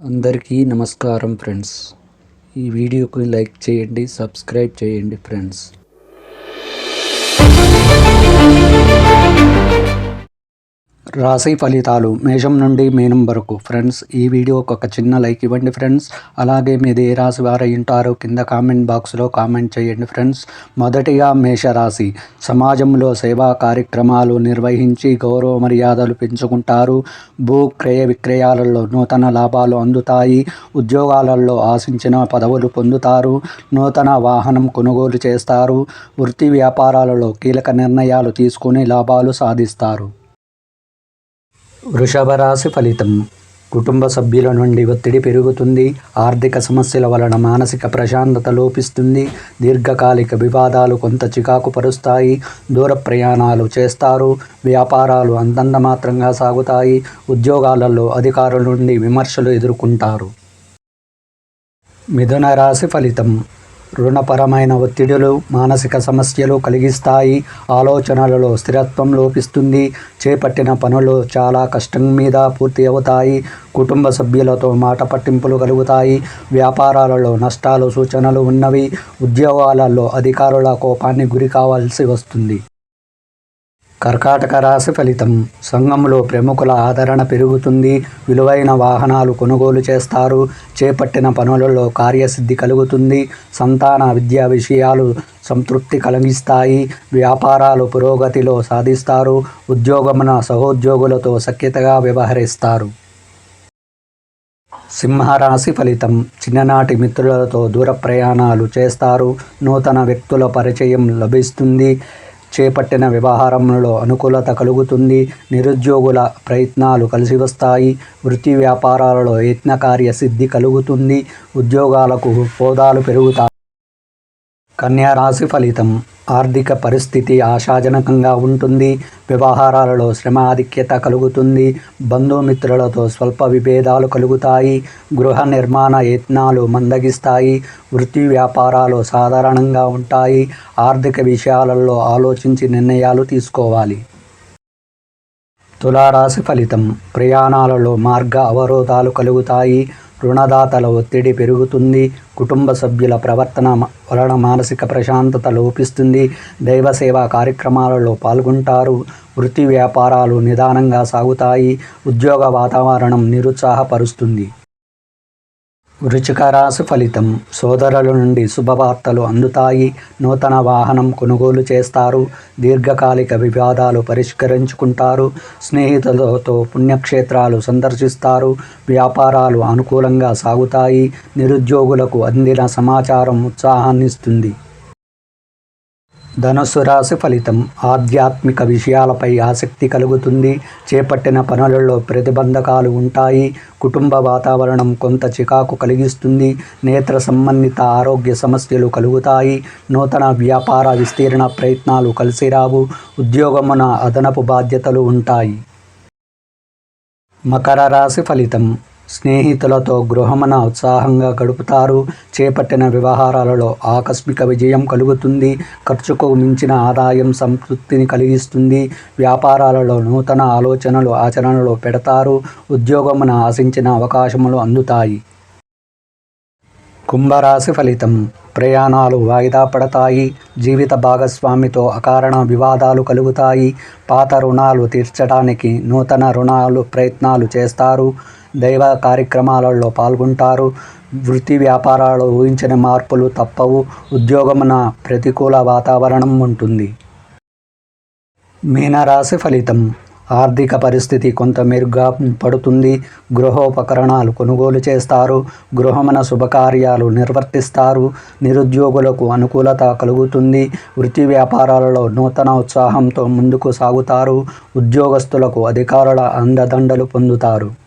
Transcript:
అందరికీ నమస్కారం ఫ్రెండ్స్. ఈ వీడియోకి లైక్ చేయండి సబ్స్క్రైబ్ చేయండి ఫ్రెండ్స్. రాశి ఫలితాలు మేషం నుండి మీనం వరకు. ఫ్రెండ్స్ ఈ వీడియోకి ఒక చిన్న లైక్ ఇవ్వండి ఫ్రెండ్స్. అలాగే మీది ఏ రాశి వారు ఉంటారో కింద కామెంట్ బాక్స్లో కామెంట్ చేయండి ఫ్రెండ్స్. మొదటిగా మేషరాశి. సమాజంలో సేవా కార్యక్రమాలు నిర్వహించి గౌరవ మర్యాదలు పెంచుకుంటారు. భూ క్రయ విక్రయాలలో నూతన లాభాలు అందుతాయి. ఉద్యోగాలలో ఆశించిన పదవులు పొందుతారు. నూతన వాహనం కొనుగోలు చేస్తారు. వృత్తి వ్యాపారాలలో కీలక నిర్ణయాలు తీసుకుని లాభాలు సాధిస్తారు. వృషభ రాశి ఫలితం. కుటుంబ సభ్యుల నుండి ఒత్తిడి పెరుగుతుంది. ఆర్థిక సమస్యల వలన మానసిక ప్రశాంతత లోపిస్తుంది. దీర్ఘకాలిక వివాదాలు కొంత చికాకు పరుస్తాయి. దూర ప్రయాణాలు చేస్తారు. వ్యాపారాలు అంతంత మాత్రంగా సాగుతాయి. ఉద్యోగాలలో అధికారుల నుండి విమర్శలు ఎదుర్కొంటారు. మిథున రాశి ఫలితం. రుణపరమైన ఒత్తిడులు మానసిక సమస్యలు కలిగిస్తాయి. ఆలోచనలలో స్థిరత్వం లోపిస్తుంది. చేపట్టిన పనులు చాలా కష్టం మీద పూర్తి అవుతాయి. కుటుంబ సభ్యులతో మాట పట్టింపులు కలుగుతాయి. వ్యాపారాలలో నష్టాలు సూచనలు ఉన్నవి. ఉద్యోగాలలో అధికారుల కోపాన్ని గురి కావాల్సి వస్తుంది. కర్కాటక రాశి ఫలితం. సంఘంలో ప్రముఖుల ఆదరణ పెరుగుతుంది. విలువైన వాహనాలు కొనుగోలు చేస్తారు. చేపట్టిన పనులలో కార్యసిద్ధి కలుగుతుంది. సంతాన విద్యా విషయాలు సంతృప్తి కలిగిస్తాయి. వ్యాపారాలు పురోగతిలో సాధిస్తారు. ఉద్యోగమున సహోద్యోగులతో సఖ్యతగా వ్యవహరిస్తారు. సింహరాశి ఫలితం. చిన్ననాటి మిత్రులతో దూర ప్రయాణాలు చేస్తారు. నూతన వ్యక్తుల పరిచయం లభిస్తుంది. చేపట్టిన వ్యవహారంలో అనుకూలత కలుగుతుంది. నిరుద్యోగుల ప్రయత్నాలు కలిసి వస్తాయి వృత్తి వ్యాపారాలలో యత్నకార్య సిద్ధి కలుగుతుంది. ఉద్యోగాలకు హోదాలు పెరుగుతాయి. కన్యా రాశి ఫలితం. ఆర్థిక పరిస్థితి ఆశాజనకంగా ఉంటుంది. వ్యవహారాలలో శ్రమ ఆధిక్యత కలుగుతుంది. బంధుమిత్రులతో స్వల్ప విభేదాలు కలుగుతాయి. గృహ నిర్మాణ యత్నాలు మందగిస్తాయి. వృత్తి వ్యాపారాలు సాధారణంగా ఉంటాయి. ఆర్థిక విషయాలలో ఆలోచించి నిర్ణయాలు తీసుకోవాలి. తులారాశి ఫలితం. ప్రయాణాలలో మార్గ అవరోధాలు కలుగుతాయి. రుణదాతల ఒత్తిడి పెరుగుతుంది. కుటుంబ సభ్యుల ప్రవర్తన వలన మానసిక ప్రశాంతత లోపిస్తుంది. దైవసేవా కార్యక్రమాలలో పాల్గొంటారు. వృత్తి వ్యాపారాలు నిదానంగా సాగుతాయి. ఉద్యోగ వాతావరణం నిరుత్సాహపరుస్తుంది. వృచికరాశి ఫలితం. సోదరుల నుండి శుభవార్తలు అందుతాయి. నూతన వాహనం కొనుగోలు చేస్తారు. దీర్ఘకాలిక వివాదాలు పరిష్కరించుకుంటారు. స్నేహితులతో పుణ్యక్షేత్రాలు సందర్శిస్తారు. వ్యాపారాలు అనుకూలంగా సాగుతాయి. నిరుద్యోగులకు అందిన సమాచారం ఉత్సాహాన్నిస్తుంది. ధనుసు రాశి ఫలితం ఆధ్యాత్మిక విషయాలపై ఆసక్తి కలుగుతుంది. చేపట్టిన పనులలో ప్రతిబంధకాలు ఉంటాయి. కుటుంబ వాతావరణం కొంత చికాకు కలిగిస్తుంది. నేత్ర సంబంధిత ఆరోగ్య సమస్యలు కలుగుతాయి. నూతన వ్యాపార విస్తీర్ణ ప్రయత్నాలు కలిసిరావు ఉద్యోగమున అదనపు బాధ్యతలు ఉంటాయి. మకర రాశి ఫలితం స్నేహితులతో గృహమున ఉత్సాహంగా గడుపుతారు. చేపట్టిన వ్యవహారాలలో ఆకస్మిక విజయం కలుగుతుంది. ఖర్చుకు మించిన ఆదాయం సంతృప్తిని కలిగిస్తుంది. వ్యాపారాలలో నూతన ఆలోచనలు ఆచరణలో పెడతారు. ఉద్యోగమున ఆశించిన అవకాశములు అందుతాయి. కుంభరాశి ఫలితం. ప్రయాణాలు వాయిదా పడతాయి. జీవిత భాగస్వామితో అకారణ వివాదాలు కలుగుతాయి. పాత రుణాలు తీర్చడానికి నూతన రుణాలు ప్రయత్నాలు చేస్తారు. దైవ కార్యక్రమాలలో పాల్గొంటారు. వృత్తి వ్యాపారాలు ఊహించిన మార్పులు తప్పవు. ఉద్యోగమున ప్రతికూల వాతావరణం ఉంటుంది. మీనరాశి ఫలితం. ఆర్థిక పరిస్థితి కొంత మెరుగ్గా పడుతుంది. గృహోపకరణాలు కొనుగోలు చేస్తారు. గృహమున శుభకార్యాలు నిర్వర్తిస్తారు. నిరుద్యోగులకు అనుకూలత కలుగుతుంది. వృత్తి వ్యాపారాలలో నూతన ఉత్సాహంతో ముందుకు సాగుతారు. ఉద్యోగస్తులకు అధికారుల అండదండలు పొందుతారు.